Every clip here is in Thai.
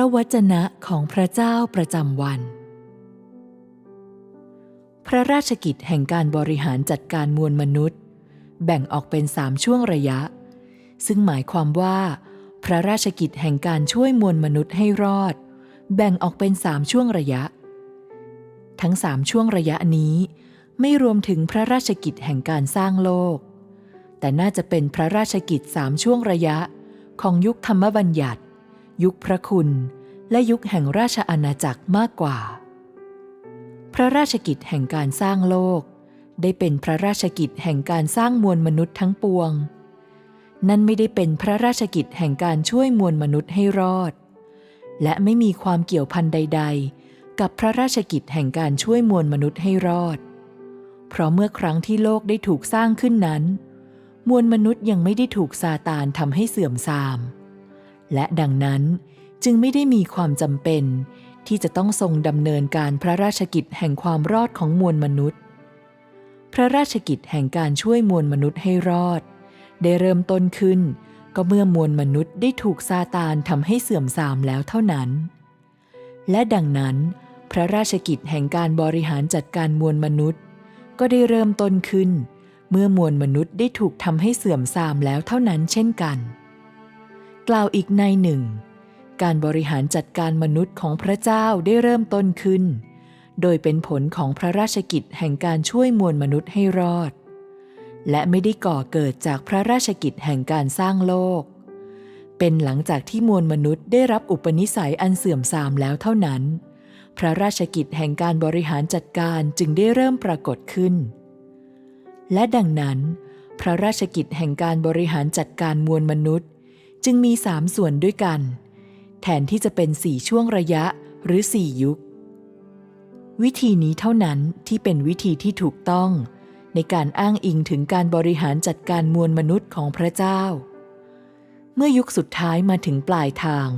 ระวจนะของพระเจ้าประจำวัน พระราชกิจแห่งการบริหารจัดการมวลมนุษย์ แบ่งออกเป็นสามช่วงระยะ ซึ่งหมายความว่า พระราชกิจแห่งการช่วยมวลมนุษย์ให้รอด แบ่งออกเป็นสามช่วงระยะ ทั้งสามช่วงระยะนี้ไม่รวมถึงพระราชกิจแห่งการสร้างโลก แต่น่าจะเป็นพระราชกิจสามช่วงระยะของยุคธรรมบัญญัติ ยุคพระคุณ และยุคแห่งราชอาณาจักรมากกว่า พระราชกิจแห่งการสร้างโลก ได้เป็นพระราชกิจแห่งการสร้างมวลมนุษย์ทั้งปวง นั่นไม่ได้เป็นพระราชกิจแห่งการช่วยมวลมนุษย์ให้รอด และไม่มีความเกี่ยวพันใด ๆ กับพระราชกิจแห่งการช่วยมวลมนุษย์ให้รอด เพราะเมื่อครั้งที่โลกได้ถูกสร้างขึ้นนั้น มวลมนุษย์ยังไม่ได้ถูกซาตานทำให้เสื่อมทราม และดังนั้นจึงไม่ได้มีความจำเป็น ที่จะต้องทรงดำเนินการพระราชกิจแห่งความรอดของมวลมนุษย์ พระราชกิจแห่งการช่วยมวลมนุษย์ให้รอด ได้เริ่มต้นขึ้น ก็เมื่อมวลมนุษย์ได้ถูกซาตานทำให้เสื่อมทรามแล้วเท่านั้น และดังนั้น พระราชกิจแห่งการบริหารจัดการมวลมนุษย์ ก็ได้เริ่มต้นขึ้น เมื่อมวลมนุษย์ได้ถูกทำให้เสื่อมทรามแล้วเท่านั้นเช่นกัน กล่าวอีกในหนึ่ง การบริหารจัดการมนุษย์ของพระเจ้าได้เริ่มต้นขึ้น โดยเป็นผลของพระราชกิจแห่งการช่วยมวลมนุษย์ให้รอด และไม่ได้ก่อเกิดจากพระราชกิจแห่งการสร้างโลก เป็นหลังจากที่มวลมนุษย์ได้รับอุปนิสัยอันเสื่อมทรามแล้วเท่านั้น พระราชกิจแห่งการบริหารจัดการจึงได้เริ่มปรากฏขึ้น และดังนั้น พระราชกิจแห่งการบริหารจัดการมวลมนุษย์ จึงมีสามส่วนด้วยกัน แทนที่จะเป็นสี่ช่วงระยะหรือสี่ยุค วิธีนี้เท่านั้นที่เป็นวิธีที่ถูกต้อง ในการอ้างอิงถึงการบริหารจัดการมวลมนุษย์ของพระเจ้า เมื่อยุคสุดท้ายมาถึงปลายทาง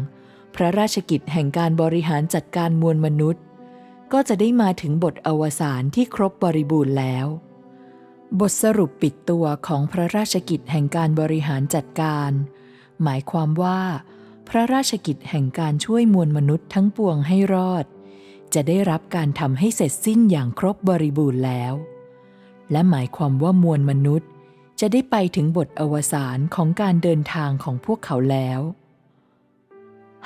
พระราชกิจแห่งการบริหารจัดการมวลมนุษย์ ก็จะได้มาถึงบทอวสานที่ครบบริบูรณ์แล้วบทสรุปปิดตัวของพระราชกิจแห่งการบริหารจัดการ หมายความว่า พระราชกิจแห่งการช่วยมวลมนุษย์ทั้งปวงให้รอด จะได้รับการทำให้เสร็จสิ้นอย่างครบบริบูรณ์แล้ว และหมายความว่ามวลมนุษย์จะได้ไปถึงบทอวสานของการเดินทางของพวกเขาแล้ว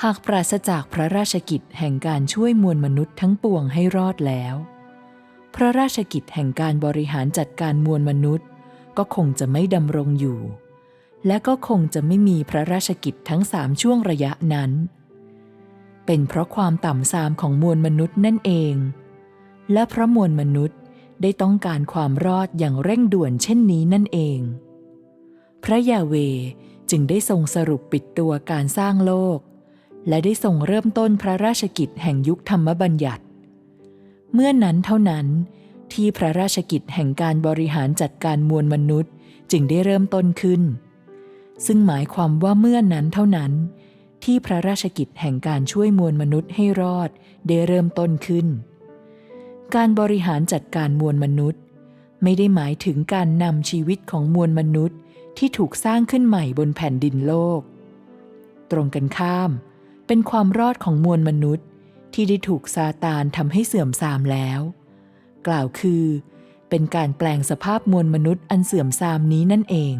หากปราศจากพระราชกิจแห่งการช่วยมวลมนุษย์ทั้งปวงให้รอดแล้ว พระราชกิจแห่งการบริหารจัดการมวลมนุษย์ ก็คงจะไม่ดำรงอยู่ และก็คงจะไม่มีพระราชกิจทั้งสามช่วงระยะนั้น เป็นเพราะความต่ำทรามของมวลมนุษย์นั่นเอง และเพราะมวลมนุษย์ได้ต้องการความรอดอย่างเร่งด่วนเช่นนี้นั่นเอง พระยาเวจึงได้ทรงสรุปปิดตัวการสร้างโลก และได้ทรงเริ่มต้นพระราชกิจแห่งยุคธรรมบัญญัติ เมื่อนั้นเท่านั้นที่พระราชกิจแห่งการบริหารจัดการมวลมนุษย์จึงได้เริ่มต้นขึ้น ซึ่งหมายความว่าเมื่อนั้นเท่านั้น ที่พระราชกิจแห่งการช่วยมวลมนุษย์ให้รอดได้เริ่มต้นขึ้น การบริหารจัดการมวลมนุษย์ ไม่ได้หมายถึงการนำชีวิตของมวลมนุษย์ที่ถูกสร้างขึ้นใหม่บนแผ่นดินโลก ตรงกันข้าม เป็นความรอดของมวลมนุษย์ที่ได้ถูกซาตานทำให้เสื่อมทรามแล้ว กล่าวคือ เป็นการแปลงสภาพมวลมนุษย์อันเสื่อมทรามนี้นั่นเอง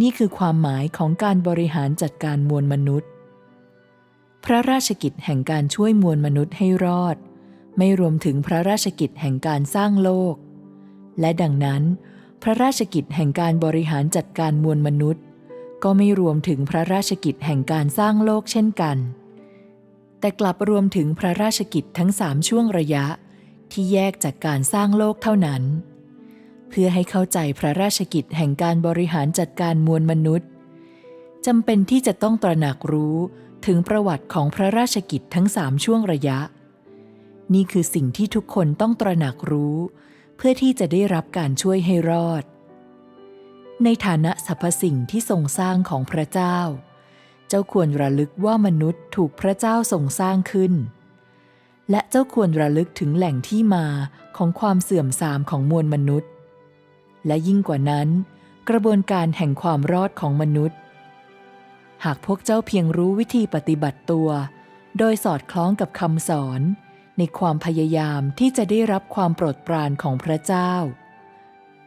นี่คือความหมายของการบริหารจัดการมวลมนุษย์ พระราชกิจแห่งการช่วยมวลมนุษย์ให้รอด ไม่รวมถึงพระราชกิจแห่งการสร้างโลก และดังนั้น พระราชกิจแห่งการบริหารจัดการมวลมนุษย์ ก็ไม่รวมถึงพระราชกิจแห่งการสร้างโลกเช่นกัน แต่กลับรวมถึงพระราชกิจทั้งสามช่วงระยะที่แยกจากการสร้างโลกเท่านั้น เพื่อให้เข้าใจพระราชกิจแห่งการบริหารจัดการมวลมนุษย์จำเป็นที่จะต้องตระหนักรู้ถึงประวัติของพระราชกิจทั้งสามช่วงระยะ นี่คือสิ่งที่ทุกคนต้องตระหนักรู้ เพื่อที่จะได้รับการช่วยให้รอด ในฐานะสรรพสิ่งที่ทรงสร้างของพระเจ้า เจ้าควรระลึกว่ามนุษย์ถูกพระเจ้าทรงสร้างขึ้น และเจ้าควรระลึกถึงแหล่งที่มาของความเสื่อมทรามของมวลมนุษย์ และยิ่งกว่านั้น กระบวนการแห่งความรอดของมนุษย์ หากพวกเจ้าเพียงรู้วิธีปฏิบัติตัว โดยสอดคล้องกับคำสอน ในความพยายามที่จะได้รับความโปรดปรานของพระเจ้า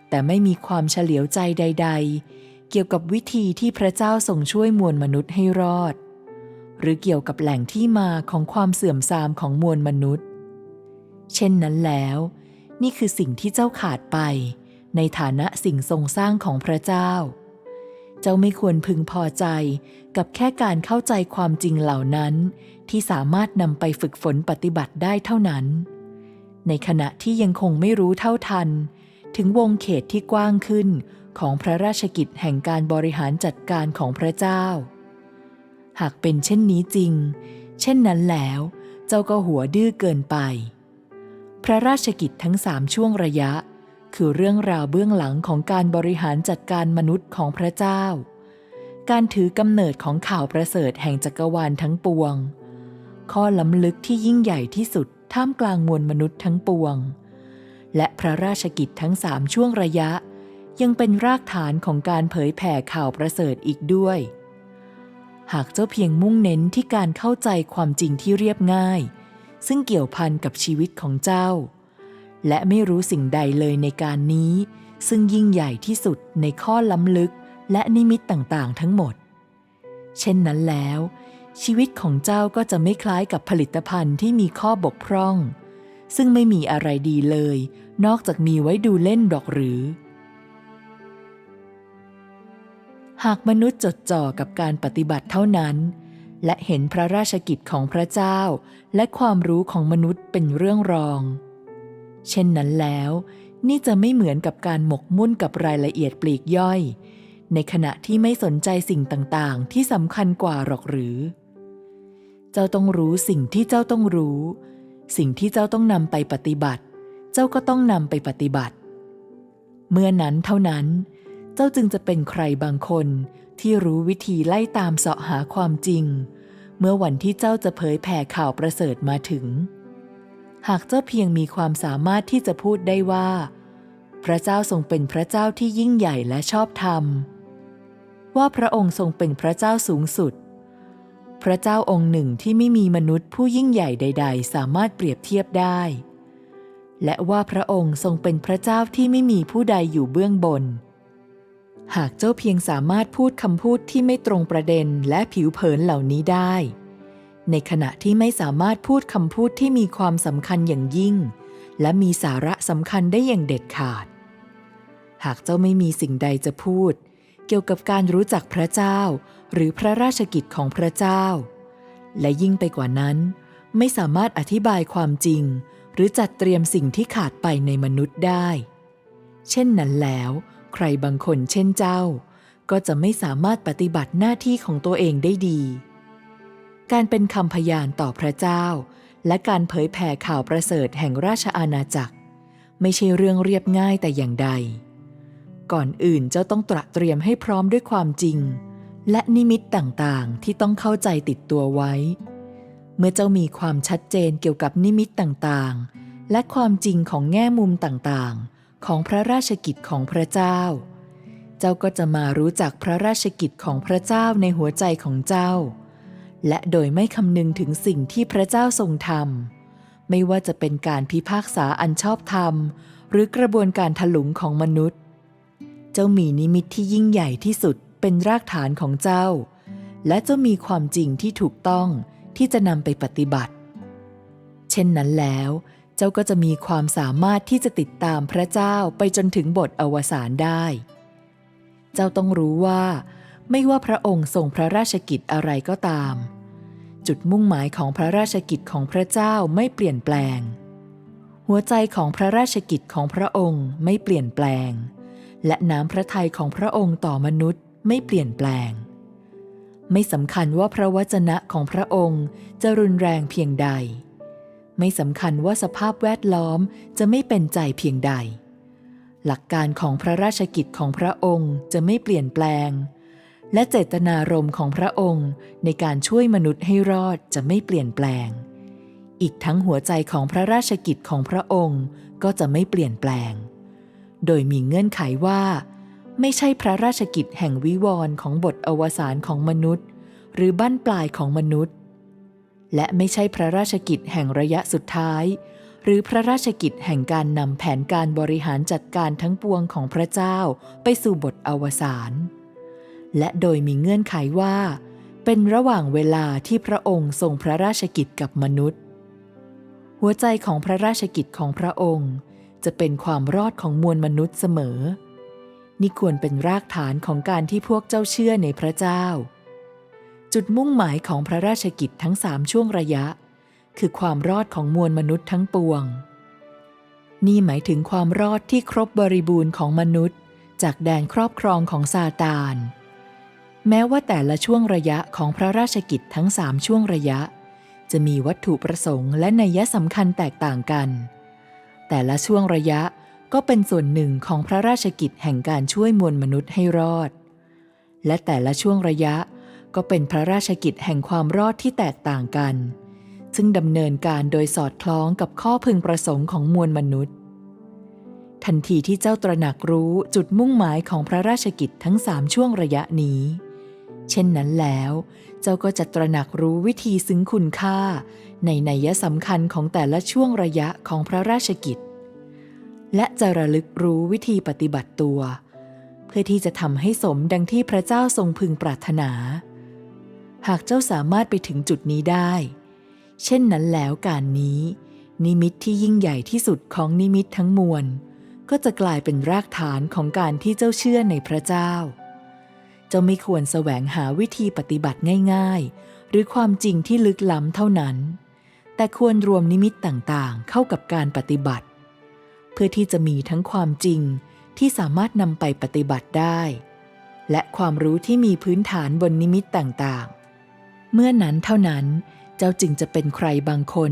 แต่ไม่มีความเฉลียวใจใด ๆ เกี่ยวกับวิธีที่พระเจ้าทรงช่วยมวลมนุษย์ให้รอด หรือเกี่ยวกับแหล่งที่มาของความเสื่อมทรามของมวลมนุษย์ เช่นนั้นแล้ว นี่คือสิ่งที่เจ้าขาดไป ในฐานะสิ่งทรงสร้างของพระเจ้า เจ้าไม่ควรพึงพอใจกับแค่การเข้าใจความจริงเหล่านั้นที่สามารถนำไปฝึกฝนปฏิบัติได้เท่านั้น ในขณะที่ยังคงไม่รู้เท่าทัน ถึงวงเขตที่กว้างขึ้นของพระราชกิจแห่งการบริหารจัดการของพระเจ้า หากเป็นเช่นนี้จริง เช่นนั้นแล้ว เจ้าก็หัวดื้อเกินไป พระราชกิจทั้งสามช่วงระยะ คือเรื่องราวเบื้องหลังของการบริหารจัดการมนุษย์ของพระเจ้า การถือกำเนิดของข่าวประเสริฐแห่งจักรวาลทั้งปวง ข้อล้ำลึกที่ยิ่งใหญ่ที่สุดท่ามกลางมวลมนุษย์ทั้งปวง และพระราชกิจทั้งสามช่วงระยะ ยังเป็นรากฐานของการเผยแผ่ข่าวประเสริฐอีกด้วย หากเจ้าเพียงมุ่งเน้นที่การเข้าใจความจริงที่เรียบง่าย ซึ่งเกี่ยวพันกับชีวิตของเจ้า และไม่รู้สิ่งใดเลยในการนี้ ซึ่งยิ่งใหญ่ที่สุดในข้อล้ำลึกและนิมิตต่างๆ ทั้งหมด เช่นนั้นแล้ว ชีวิตของเจ้าก็จะไม่คล้ายกับผลิตภัณฑ์ที่มีข้อบกพร่อง ซึ่งไม่มีอะไรดีเลย นอกจากมีไว้ดูเล่นดอกหรือ หากมนุษย์จดจ่อกับการปฏิบัติเท่านั้น และเห็นพระราชกิจของพระเจ้า และความรู้ของมนุษย์เป็นเรื่องรอง เช่นนั้นแล้ว นี่จะไม่เหมือนกับการหมกมุ่นกับรายละเอียดปลีกย่อย ในขณะที่ไม่สนใจสิ่งต่างๆ ที่สำคัญกว่าหรอกหรือ เจ้าต้องรู้สิ่งที่เจ้าต้องรู้ สิ่งที่เจ้าต้องนำไปปฏิบัติ เจ้าก็ต้องนำไปปฏิบัติ เมื่อนั้นเท่านั้น เจ้าจึงจะเป็นใครบางคนที่รู้วิธีไล่ตามเสาะหาความจริง เมื่อวันที่เจ้าจะเผยแผ่ข่าวประเสริฐมาถึง หากเจ้าเพียงมีความสามารถที่จะพูดได้ว่า พระเจ้าทรงเป็นพระเจ้าที่ยิ่งใหญ่และชอบธรรม ว่าพระองค์ทรงเป็นพระเจ้าสูงสุด พระเจ้าองค์หนึ่งที่ไม่มีมนุษย์ผู้ยิ่งใหญ่ใด ๆ สามารถเปรียบเทียบได้ และว่าพระองค์ทรงเป็นพระเจ้าที่ไม่มีผู้ใดอยู่เบื้องบน หากเจ้าเพียงสามารถพูดคำพูดที่ไม่ตรงประเด็นและผิวเผินเหล่านี้ได้ ในขณะที่ไม่สามารถพูดคำพูดที่มีความสำคัญอย่างยิ่ง และมีสาระสำคัญได้อย่างเด็ดขาด หากเจ้าไม่มีสิ่งใดจะพูด เกี่ยวกับการรู้จักพระเจ้า หรือพระราชกิจของพระเจ้า และยิ่งไปกว่านั้น ไม่สามารถอธิบายความจริง หรือจัดเตรียมสิ่งที่ขาดไปในมนุษย์ได้ เช่นนั้นแล้ว ใครบางคนเช่นเจ้า ก็จะไม่สามารถปฏิบัติหน้าที่ของตัวเองได้ดี การเป็นคำพยานต่อพระเจ้า และการเผยแผ่ข่าวประเสริฐแห่งราชอาณาจักร ไม่ใช่เรื่องเรียบง่ายแต่อย่างใด ก่อนอื่นเจ้าต้องตระเตรียมให้พร้อมด้วยความจริง และนิมิตต่างๆ ที่ต้องเข้าใจติดตัวไว้ เมื่อเจ้ามีความชัดเจนเกี่ยวกับนิมิตต่างๆ และความจริงของแง่มุมต่างๆ ของพระราชกิจของพระเจ้า เจ้าก็จะมารู้จักพระราชกิจของพระเจ้าในหัวใจของเจ้า และโดยไม่คำนึงถึงสิ่งที่พระเจ้าทรงทำไม่ว่าจะเป็นการพิพากษาอันชอบธรรม หรือกระบวนการถลุงของมนุษย์ เจ้ามีนิมิตที่ยิ่งใหญ่ที่สุดเป็นรากฐานของเจ้า และเจ้ามีความจริงที่ถูกต้องที่จะนำไปปฏิบัติ เช่นนั้นแล้ว เจ้าก็จะมีความสามารถที่จะติดตามพระเจ้าไปจนถึงบทอวสานได้ เจ้าต้องรู้ว่า ไม่ว่าพระองค์ทรงพระราชกิจอะไรก็ตาม จุดมุ่งหมายของพระราชกิจของพระเจ้าไม่เปลี่ยนแปลง หัวใจของพระราชกิจของพระองค์ไม่เปลี่ยนแปลง และน้ำพระทัยของพระองค์ต่อมนุษย์ไม่เปลี่ยนแปลง ไม่สำคัญว่าพระวจนะของพระองค์จะรุนแรงเพียงใด ไม่สำคัญว่าสภาพแวดล้อมจะไม่เป็นใจเพียงใด หลักการของพระราชกิจของพระองค์จะไม่เปลี่ยนแปลง และเจตนารมณ์ของพระองค์ในการช่วยมนุษย์ให้รอดจะไม่เปลี่ยนแปลง อีกทั้งหัวใจของพระราชกิจของพระองค์ก็จะไม่เปลี่ยนแปลง โดยมีเงื่อนไขว่า ไม่ใช่พระราชกิจแห่งวิวรณ์ของบทอวสานของมนุษย์ หรือบั้นปลายของมนุษย์ และไม่ใช่พระราชกิจแห่งระยะสุดท้าย หรือพระราชกิจแห่งการนำแผนการบริหารจัดการทั้งปวงของพระเจ้าไปสู่บทอวสาน และโดยมีเงื่อนไขว่า เป็นระหว่างเวลาที่พระองค์ทรงพระราชกิจกับมนุษย์ หัวใจของพระราชกิจของพระองค์ จะเป็นความรอดของมวลมนุษย์เสมอ นี่ควรเป็นรากฐานของการที่พวกเจ้าเชื่อในพระเจ้า จุดมุ่งหมายของพระราชกิจทั้งสามช่วงระยะ คือความรอดของมวลมนุษย์ทั้งปวง นี่หมายถึงความรอดที่ครบบริบูรณ์ของมนุษย์ จากแดนครอบครองของซาตาน แม้ว่าแต่ละช่วงระยะของพระราชกิจทั้งสามช่วงระยะ จะมีวัตถุประสงค์และนัยสำคัญแตกต่างกัน แต่ละช่วงระยะก็เป็นส่วนหนึ่งของพระราชกิจแห่งการช่วยมวลมนุษย์ให้รอด และแต่ละช่วงระยะก็เป็นพระราชกิจแห่งความรอดที่แตกต่างกัน ซึ่งดำเนินการโดยสอดคล้องกับข้อพึงประสงค์ของมวลมนุษย์ ทันทีที่เจ้าตระหนักรู้จุดมุ่งหมายของพระราชกิจทั้งสามช่วงระยะนี้ เช่นนั้นแล้ว เจ้าก็จะตระหนักรู้วิธีซึ้งคุณค่า ในนัยสำคัญของแต่ละช่วงระยะของพระราชกิจ และจะระลึกรู้วิธีปฏิบัติตัว เพื่อที่จะทำให้สมดังที่พระเจ้าทรงพึงปรารถนา หากเจ้าสามารถไปถึงจุดนี้ได้ เช่นนั้นแล้วการนี้ นิมิตที่ยิ่งใหญ่ที่สุดของนิมิตทั้งมวล ก็จะกลายเป็นรากฐานของการที่เจ้าเชื่อในพระเจ้า จ้าไม่ควรแสวงหาวิธีปฏิบัติง่าย ๆ หรือความจริงที่ลึกล้ำเท่านั้น แต่ควรรวมนิมิตต่างๆ เข้ากับการปฏิบัติ เพื่อที่จะมีทั้งความจริงที่สามารถนำไปปฏิบัติได้ และความรู้ที่มีพื้นฐานบนนิมิตต่างๆ เมื่อนั้นเท่านั้นเจ้าจึงจะเป็นใครบางคน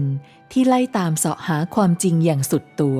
ที่ไล่ตามเสาะหาความจริงอย่างสุดตัว